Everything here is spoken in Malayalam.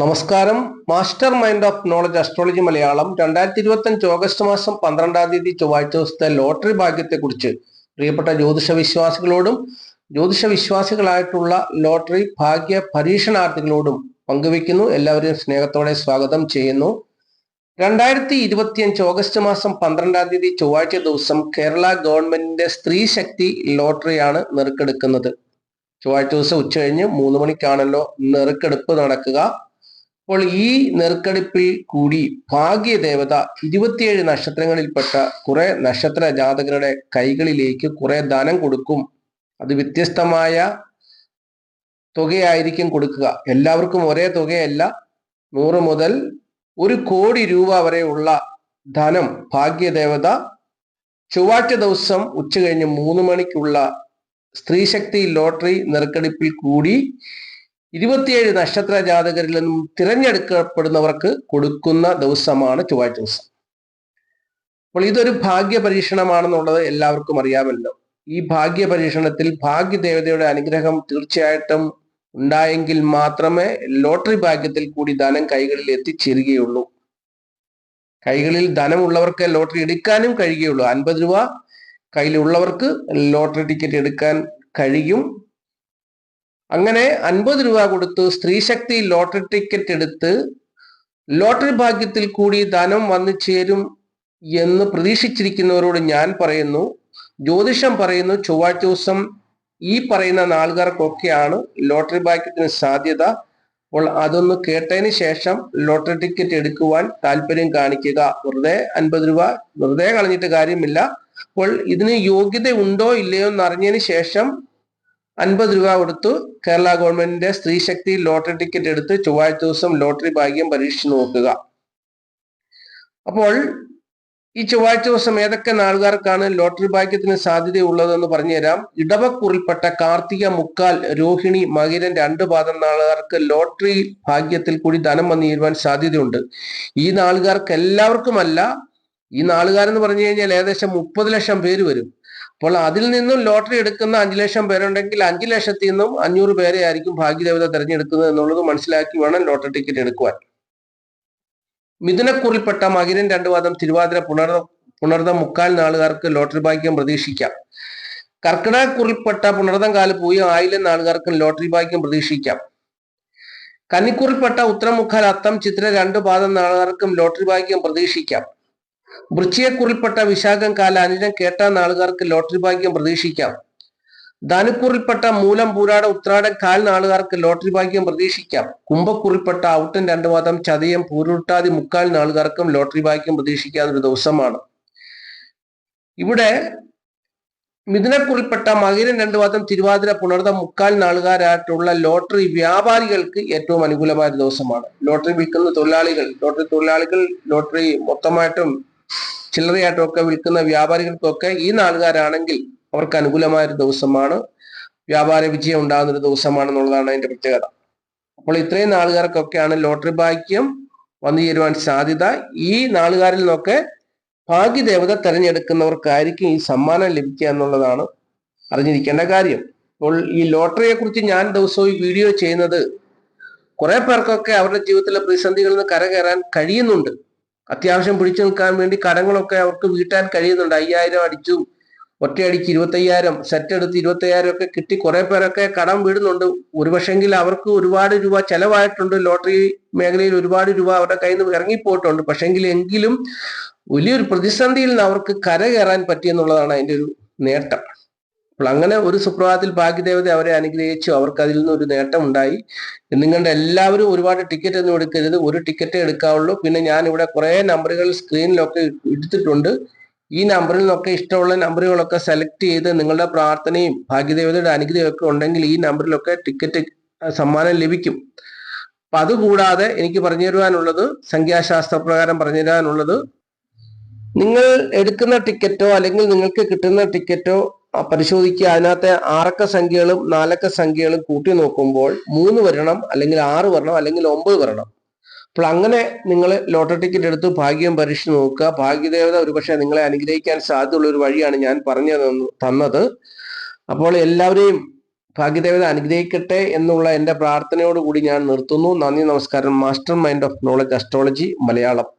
നമസ്കാരം. Master mind of knowledge astrology Malayalam രണ്ടായിരത്തി ഇരുപത്തി അഞ്ച് ഓഗസ്റ്റ് മാസം പന്ത്രണ്ടാം തീയതി ചൊവ്വാഴ്ച ദിവസത്തെ ലോട്ടറി ഭാഗ്യത്തെക്കുറിച്ച്. പ്രിയപ്പെട്ട ജ്യോതിഷ വിശ്വാസികളോടും ജ്യോതിഷ വിശ്വാസികളായിട്ടുള്ള ലോട്ടറി ഭാഗ്യ പരീക്ഷണാർത്ഥികളോടും പങ്കുവെക്കുന്നു എല്ലാവരെയും സ്നേഹത്തോടെ സ്വാഗതം ചെയ്യുന്നു. രണ്ടായിരത്തി ഇരുപത്തിയഞ്ച് ഓഗസ്റ്റ് മാസം പന്ത്രണ്ടാം തീയതി ചൊവ്വാഴ്ച ദിവസം കേരള ഗവൺമെന്റിന്റെ സ്ത്രീ ശക്തി ലോട്ടറിയാണ് നെറുക്കെടുക്കുന്നത്. ചൊവ്വാഴ്ച ദിവസം ഉച്ചകഴിഞ്ഞ് മൂന്ന് മണിക്കാണല്ലോ നെറുക്കെടുപ്പ് നടക്കുക. അപ്പോൾ ഈ നെറുക്കെടുപ്പിൽ കൂടി ഭാഗ്യദേവത ഇരുപത്തിയേഴ് നക്ഷത്രങ്ങളിൽപ്പെട്ട കുറെ നക്ഷത്ര ജാതകരുടെ കൈകളിലേക്ക് കുറെ ധനം കൊടുക്കും. അത് വ്യത്യസ്തമായ തുകയായിരിക്കും കൊടുക്കുക. എല്ലാവർക്കും ഒരേ തുകയല്ല നൂറ് മുതൽ ഒരു കോടി രൂപ വരെയുള്ള ധനം ഭാഗ്യദേവത ചൊവ്വാഴ്ച ദിവസം ഉച്ച കഴിഞ്ഞ് മൂന്ന് മണിക്കുള്ള സ്ത്രീശക്തി ലോട്ടറി നെറുക്കെടുപ്പിൽ കൂടി ഇരുപത്തിയേഴ് നക്ഷത്ര ജാതകരിൽ നിന്നും തിരഞ്ഞെടുക്കപ്പെടുന്നവർക്ക് കൊടുക്കുന്ന ദിവസമാണ് ചൊവ്വാഴ്ച ദിവസം. അപ്പോൾ ഇതൊരു ഭാഗ്യ പരീക്ഷണമാണെന്നുള്ളത് എല്ലാവർക്കും അറിയാമല്ലോ. ഈ ഭാഗ്യ പരീക്ഷണത്തിൽ ഭാഗ്യദേവതയുടെ അനുഗ്രഹം തീർച്ചയായിട്ടും ഉണ്ടായെങ്കിൽ മാത്രമേ ലോട്ടറി ഭാഗ്യത്തിൽ കൂടി ധനം കൈകളിൽ എത്തിച്ചേരുകയുള്ളൂ. കൈകളിൽ ധനമുള്ളവർക്ക് ലോട്ടറി എടുക്കാനും കഴിയുകയുള്ളൂ. അൻപത് രൂപ കയ്യിലുള്ളവർക്ക് ലോട്ടറി ടിക്കറ്റ് എടുക്കാൻ കഴിയും. അങ്ങനെ അൻപത് രൂപ കൊടുത്ത് സ്ത്രീശക്തി ലോട്ടറി ടിക്കറ്റ് എടുത്ത് ലോട്ടറി ഭാഗ്യത്തിൽ കൂടി ധനം വന്നു ചേരും എന്ന് പ്രതീക്ഷിച്ചിരിക്കുന്നവരോട് ഞാൻ പറയുന്നു. ജ്യോതിഷം പറയുന്നു ചൊവ്വാഴ്ച ദിവസം ഈ പറയുന്ന നാളുകാർക്കൊക്കെയാണ് ലോട്ടറി ഭാഗ്യത്തിന് സാധ്യത. അപ്പോൾ അതൊന്ന് കേട്ടതിന് ശേഷം ലോട്ടറി ടിക്കറ്റ് എടുക്കുവാൻ താല്പര്യം കാണിക്കുക. വെറുതെ അൻപത് രൂപ വെറുതെ കളഞ്ഞിട്ട് കാര്യമില്ല. അപ്പോൾ ഇതിന് യോഗ്യത ഉണ്ടോ ഇല്ലയോ എന്ന് അറിഞ്ഞതിന് ശേഷം അൻപത് രൂപ കൊടുത്തു. കേരള ഗവൺമെന്റിന്റെ സ്ത്രീ ശക്തി ലോട്ടറി ടിക്കറ്റ് എടുത്ത് ചൊവ്വാഴ്ച ദിവസം ലോട്ടറി ഭാഗ്യം പരീക്ഷിച്ചു നോക്കുക. അപ്പോൾ ഈ ചൊവ്വാഴ്ച ദിവസം ഏതൊക്കെ നാളുകാർക്കാണ് ലോട്ടറി ഭാഗ്യത്തിന് സാധ്യതയുള്ളതെന്ന് പറഞ്ഞുതരാം. ഇടവക്കുറിൽപ്പെട്ട കാർത്തിക മുക്കാൽ രോഹിണി മകിരൻ രണ്ട് പാദം നാളുകാർക്ക് ലോട്ടറി ഭാഗ്യത്തിൽ കൂടി ധനം വന്നു തീരുവാൻ സാധ്യതയുണ്ട്. ഈ നാളുകാർക്ക് എല്ലാവർക്കുമല്ല ഈ നാളുകാരെന്ന് പറഞ്ഞു കഴിഞ്ഞാൽ ഏകദേശം മുപ്പത് ലക്ഷം പേര് വരും. അപ്പോൾ അതിൽ നിന്നും ലോട്ടറി എടുക്കുന്ന അഞ്ചു ലക്ഷം പേരുണ്ടെങ്കിൽ അഞ്ചു ലക്ഷത്തിൽ നിന്നും അഞ്ഞൂറ് പേരെ ആയിരിക്കും ഭാഗ്യദേവത തിരഞ്ഞെടുക്കുന്നത് എന്നുള്ളത് മനസ്സിലാക്കി വേണം ലോട്ടറി ടിക്കറ്റ് എടുക്കുവാൻ. മിഥുനക്കുറിൽപ്പെട്ട മകിരൻ രണ്ടു വാദം തിരുവാതിര പുണർ പുണർന്ന മുക്കാൽ നാളുകാർക്ക് ലോട്ടറി ഭാഗ്യം പ്രതീക്ഷിക്കാം. കർക്കിടകക്കുറിൽപ്പെട്ട കാല പോയി ആയിരം നാളുകാർക്കും ലോട്ടറി ഭാഗ്യം പ്രതീക്ഷിക്കാം. കന്നിക്കുറിൽപ്പെട്ട ഉത്തരമുക്കാൽ അത്തം ചിത്ര രണ്ട് പാദം നാളുകാർക്കും ലോട്ടറി ഭാഗ്യം പ്രതീക്ഷിക്കാം. വൃശ്ചികക്കുറിൽപ്പെട്ട വിശാഖം കാല അനിരം കേട്ട നാളുകാർക്ക് ലോട്ടറി ഭാഗ്യം പ്രതീക്ഷിക്കാം. ധനുക്കുറിൽപ്പെട്ട മൂലം പൂരാട ഉത്രാടം കാൽ നാളുകാർക്ക് ലോട്ടറി ഭാഗ്യം പ്രതീക്ഷിക്കാം. കുംഭക്കുറിൽപ്പെട്ട ഔട്ടൻ രണ്ടു മാതം ചതയം പൂരുട്ടാതി മുക്കാൽ നാളുകാർക്കും ലോട്ടറി ഭാഗ്യം പ്രതീക്ഷിക്കാവുന്ന ഒരു ദിവസമാണ്. ഇവിടെ മിഥുനക്കുറിൽപ്പെട്ട മകിരൻ രണ്ടു മാതം തിരുവാതിര പുണർത മുക്കാൽ നാളുകാരായിട്ടുള്ള ലോട്ടറി വ്യാപാരികൾക്ക് ഏറ്റവും അനുകൂലമായ ദിവസമാണ്. ലോട്ടറി വിൽക്കുന്ന തൊഴിലാളികൾ ലോട്ടറി തൊഴിലാളികൾ ലോട്ടറി മൊത്തമായിട്ടും ചില്ലറയായിട്ടും ഒക്കെ വിൽക്കുന്ന വ്യാപാരികൾക്കൊക്കെ ഈ നാളുകാരാണെങ്കിൽ അവർക്ക് അനുകൂലമായ ഒരു ദിവസമാണ്. വ്യാപാര വിജയം ഉണ്ടാകുന്ന ഒരു ദിവസമാണെന്നുള്ളതാണ് അതിന്റെ പ്രത്യേകത. അപ്പോൾ ഇത്രയും നാളുകാർക്കൊക്കെയാണ് ലോട്ടറി ഭാഗ്യം വന്നു ചേരുവാൻ സാധ്യത. ഈ നാളുകാരിൽ നിന്നൊക്കെ ഭാഗ്യദേവത തെരഞ്ഞെടുക്കുന്നവർക്കായിരിക്കും ഈ സമ്മാനം ലഭിക്കുക എന്നുള്ളതാണ് അറിഞ്ഞിരിക്കേണ്ട കാര്യം. അപ്പോൾ ഈ ലോട്ടറിയെ കുറിച്ച് ഞാൻ ദിവസവും ഈ വീഡിയോ ചെയ്യുന്നത് കുറെ പേർക്കൊക്കെ അവരുടെ ജീവിതത്തിലെ പ്രതിസന്ധികളിൽ നിന്ന് കരകയറാൻ കഴിയുന്നുണ്ട്. അത്യാവശ്യം പിടിച്ചു നിൽക്കാൻ വേണ്ടി കടങ്ങളൊക്കെ അവർക്ക് വീട്ടാൻ കഴിയുന്നുണ്ട്. അയ്യായിരം അടിച്ചു ഒറ്റയടിക്ക് ഇരുപത്തയ്യായിരം സെറ്റ് എടുത്ത് ഇരുപത്തയ്യായിരം ഒക്കെ കിട്ടി. കുറെ പേരൊക്കെ കടം വീടുന്നുണ്ട്. ഒരുപക്ഷെങ്കിൽ അവർക്ക് ഒരുപാട് രൂപ ചെലവായിട്ടുണ്ട്. ലോട്ടറി മേഖലയിൽ ഒരുപാട് രൂപ അവരുടെ കയ്യിൽ നിന്ന് ഇറങ്ങിപ്പോയിട്ടുണ്ട്. പക്ഷെങ്കിൽ എങ്കിലും വലിയൊരു പ്രതിസന്ധിയിൽ നിന്ന് അവർക്ക് കരകയറാൻ പറ്റിയെന്നുള്ളതാണ് അതിന്റെ ഒരു നേട്ടം. അപ്പോൾ അങ്ങനെ ഒരു സുപ്രഭാതത്തിൽ ഭാഗ്യദേവത അവരെ അനുഗ്രഹിച്ചു. അവർക്ക് അതിൽ നിന്ന് ഒരു നേട്ടം ഉണ്ടായി നിങ്ങളുടെ എല്ലാവരും ഒരുപാട് ടിക്കറ്റ് ഒന്നും എടുക്കരുത്. ഒരു ടിക്കറ്റേ എടുക്കാവുള്ളൂ. പിന്നെ ഞാൻ ഇവിടെ കുറെ നമ്പറുകൾ സ്ക്രീനിലൊക്കെ എടുത്തിട്ടുണ്ട് ഈ നമ്പറിൽ നിന്നൊക്കെ ഇഷ്ടമുള്ള നമ്പറുകളൊക്കെ സെലക്ട് ചെയ്ത് നിങ്ങളുടെ പ്രാർത്ഥനയും ഭാഗ്യദേവതയുടെ അനുഗ്രഹം ഒക്കെ ഉണ്ടെങ്കിൽ ഈ നമ്പറിലൊക്കെ ടിക്കറ്റ് സമ്മാനം ലഭിക്കും. അപ്പൊ അതുകൂടാതെ എനിക്ക് പറഞ്ഞു തരുവാനുള്ളത് സംഖ്യാശാസ്ത്ര പ്രകാരം പറഞ്ഞു തരാനുള്ളത് നിങ്ങൾ എടുക്കുന്ന ടിക്കറ്റോ അല്ലെങ്കിൽ നിങ്ങൾക്ക് കിട്ടുന്ന ടിക്കറ്റോ പരിശോധിക്കുക. അതിനകത്തെ ആറക്ക സംഖ്യകളും നാലക്ക സംഖ്യകളും കൂട്ടി നോക്കുമ്പോൾ മൂന്ന് വരണം അല്ലെങ്കിൽ ആറ് വരണം അല്ലെങ്കിൽ ഒമ്പത് വരണം. അപ്പോൾ അങ്ങനെ നിങ്ങൾ ലോട്ടറി ടിക്കറ്റ് എടുത്ത് ഭാഗ്യം പരീക്ഷിച്ച് നോക്കുക. ഭാഗ്യദേവത ഒരുപക്ഷെ നിങ്ങളെ അനുഗ്രഹിക്കാൻ സാധ്യതയുള്ള ഒരു വഴിയാണ് ഞാൻ പറഞ്ഞു തന്നത്. അപ്പോൾ എല്ലാവരെയും ഭാഗ്യദേവത അനുഗ്രഹിക്കട്ടെ എന്നുള്ള എന്റെ പ്രാർത്ഥനയോടുകൂടി ഞാൻ നിർത്തുന്നു. നന്ദി നമസ്കാരം. Master mind of knowledge astrology Malayalam.